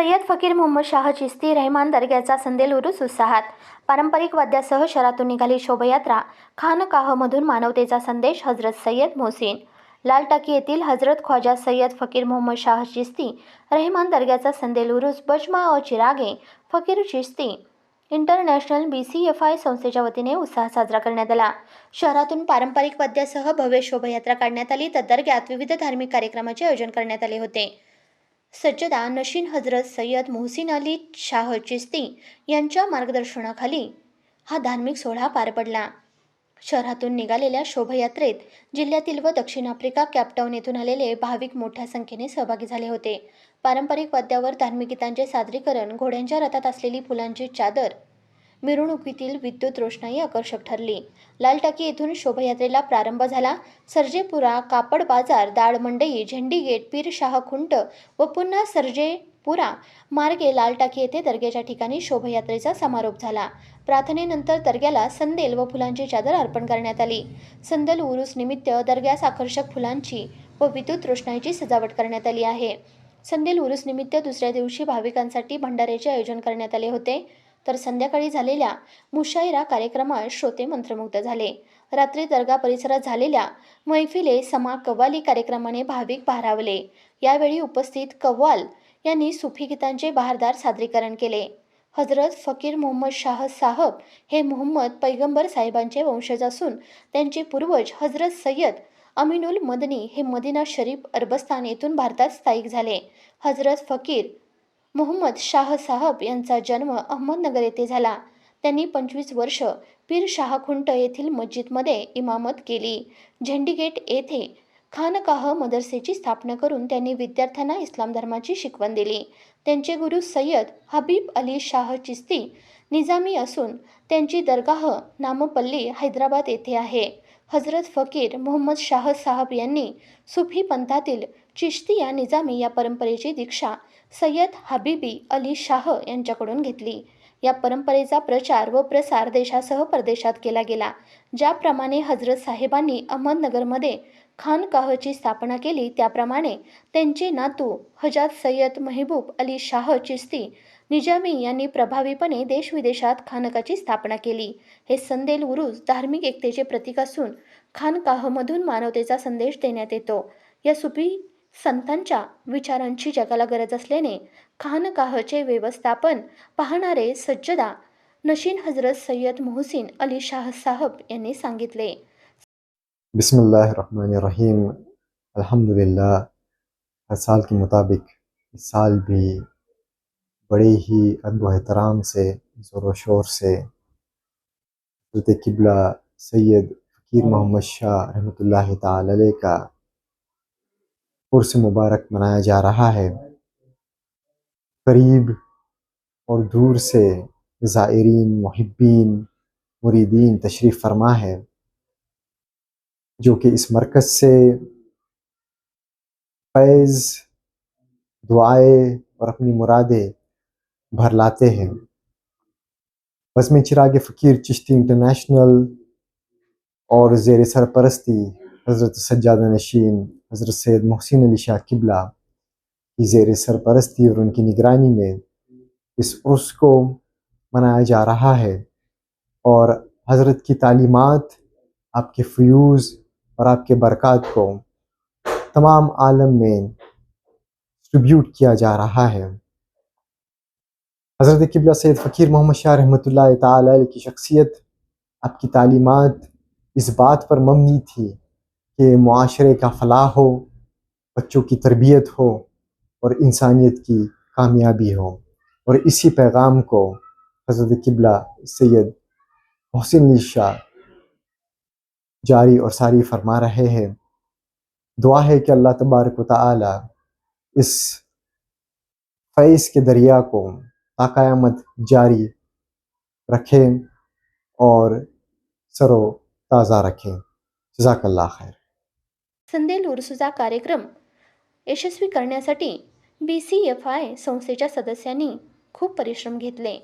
सय्यद फकीर मोहम्मद शाह चिस्ती रहमान दर्ग्याचा संदेल उरूस उत्साहात पारंपरिक वाद्यासह शहरातून निघाली शोभायात्रा खानकाहमधून मानवतेचा संदेश हजरत सय्यद मोहसिन. लाल टाकी येथील हजरत ख्वाजा सय्यद फकीर मोहम्मद शाह चिस्ती रहमान दर्ग्याचा संदेल उरूस बजमा अ चिरागे फकीर Chishti international B C F I संस्थेच्या वतीने उत्साह साजरा करण्यात आला. शहरातून पारंपरिक वाद्यासह भव्य शोभायात्रा काढण्यात आली तर दर्ग्यात विविध धार्मिक कार्यक्रमाचे आयोजन करण्यात आले होते. सज्जदा नशीन हजरत सय्यद मोहसिन अली शाह चिस्ती यांच्या मार्गदर्शनाखाली हा धार्मिक सोहळा पार पडला. शहरातून निघालेल्या शोभायात्रेत जिल्ह्यातील व दक्षिण आफ्रिका कॅपटाऊन येथून आलेले भाविक मोठ्या संख्येने सहभागी झाले होते. पारंपरिक वाद्यावर धार्मिक गीतांचे सादरीकरण घोड्यांच्या रथात असलेली फुलांची चादर मिरवणुकीतील विद्युत रोषणाई आकर्षक ठरली. लालटाकी येथून शोभायात्रेला प्रारंभ झाला. सर्जेपुरा कापड बाजार दाळ मंडई झेंडी गेट पीरशाह खुंट व पुन्हा सर्जेपुरा मार्गे लालटाकी येथे दर्ग्याच्या ठिकाणी शोभायात्रेचा समारोप झाला. प्रार्थनेनंतर दर्ग्याला संदेल व फुलांची चादर अर्पण करण्यात आली. संदेल उरूस निमित्त दर्ग्यास आकर्षक फुलांची व विद्युत रोषणाईची सजावट करण्यात आली आहे. संदेल उरूस निमित्त दुसऱ्या दिवशी भाविकांसाठी भंडाऱ्याचे आयोजन करण्यात आले होते. तर संध्याकाळी झालेल्या मुशायरा कार्यक्रमात श्रोते मंत्रमुग्ध झाले. रात्री दर्गा परिसरात झालेल्या मैफिले समा कव्वाली कार्यक्रमाने भाविक भारावले. यावेळी उपस्थित कव्वाल यांनी सुफी गीतांचे बहारदार सादरीकरण केले. हजरत फकीर मोहम्मद शाह साहब हे मोहम्मद पैगंबर साहेबांचे वंशज असून त्यांचे पूर्वज हजरत सय्यद अमीनुल मदनी हे मदिना शरीफ अरबस्तान येथून भारतात स्थायिक झाले. हजरत फकीर मोहम्मद शाह साहब यांचा जन्म अहमदनगर येथे झाला. त्यांनी पंचवीस वर्ष पीर शाहखुंट येथील मस्जिदमध्ये इमामत केली. झेंडीगेट येथे खानकाह मदरसेची स्थापना करून त्यांनी विद्यार्थ्यांना इस्लाम धर्माची शिकवण दिली. त्यांचे गुरु सय्यद हबीब अली शाह चिस्ती निजामी असून त्यांची दरगाह नामपल्ली हैदराबाद येथे आहे. हजरत फकीर मोहम्मद शाह साहब यांनी सुफी पंथातील चिश्ती या निजामी या परंपरेची दीक्षा सय्यद हबीबी अली शाह यांच्याकडून घेतली. या परंपरेचा प्रचार व प्रसार देशासह परदेशात केला गेला ज्याप्रमाणे हजरत साहेबांनी अहमदनगरमध्ये खानकाहची स्थापना केली. त्याप्रमाणे त्यांचे नातू हजात सय्यद महबूब अली शाह चिस्ती निजामी यांनी प्रभावीपणे देशविदेशात खानकाची स्थापना केली. हे संदेल उरुज धार्मिक एकतेचे प्रतीक असून खानकाहमधून मानवतेचा संदेश देण्यात येतो. या सुफी संतांच्या विचारांची जगाला गरज असल्याने खानकाहचे व्यवस्थापन पाहणारे सज्जदा नशीन हजरत सय्यद मोहसिन अली शाह साहब यांनी सांगितले. बिस्मिल्लाहिर्रहमानिर्रहीम. अल्हम्दुलिल्लाह. हर साल के मुताबिक इस साल भी बड़े ही अदब व एहतराम से ज़ोर व शोर से हज़रत किबला सैयद फ़कीर मोहम्मद शाह रहमतुल्लाह ताला अलैह का उर्स मुबारक मनाया जा रहा है करीब और दूर से ज़ायरीन मुहिब्बीन मुरीदीन तशरीफ़ फरमा है जो कि इस मरकज़ से फैज़ दुआएं और अपनी मुरादें भर लाते हैं बज़म चिराग फ़कीर चिश्ती इंटरनेशनल और ज़ेर सरपरस्ती हज़रत सज्जादा नशीन हज़रत सैयद मोहसिन अली शाह किबला की ज़ेर सरपरस्ती और उनकी निगरानी में इस उर्स को मनाया जा रहा है और हज़रत की तालीमात आपके फ्यूज़ और आपके बरक़ात को तमाम आलम में डिस्ट्रीब्यूट किया जा रहा है हज़रत किबला सैयद फ़कीर मोहम्मद शाह रहमतुल्लाह ताला अलैह की शख्सियत आपकी तालीमात इस बात पर मबनी थी कि मुआशरे का फ़लाह हो बच्चों की तरबियत हो और इंसानियत की कामयाबी हो और इसी पैगाम को हज़रत किबला सैयद मोहसिन अली शाह जारी और सारी फरमा रहे हैं दुआ है कि अल्लाह तबारक व ताली इस फैज़ के दरिया को ताक़यामत जारी रखें और सरो ताज़ा रखें। जजाकल्ला खैर। संदेल उर्सूचा कार्यक्रम यशस्वी करण्यासाठी बी सी एफ आय संस्थेच्या सदस्यांनी खूप परिश्रम घेतले.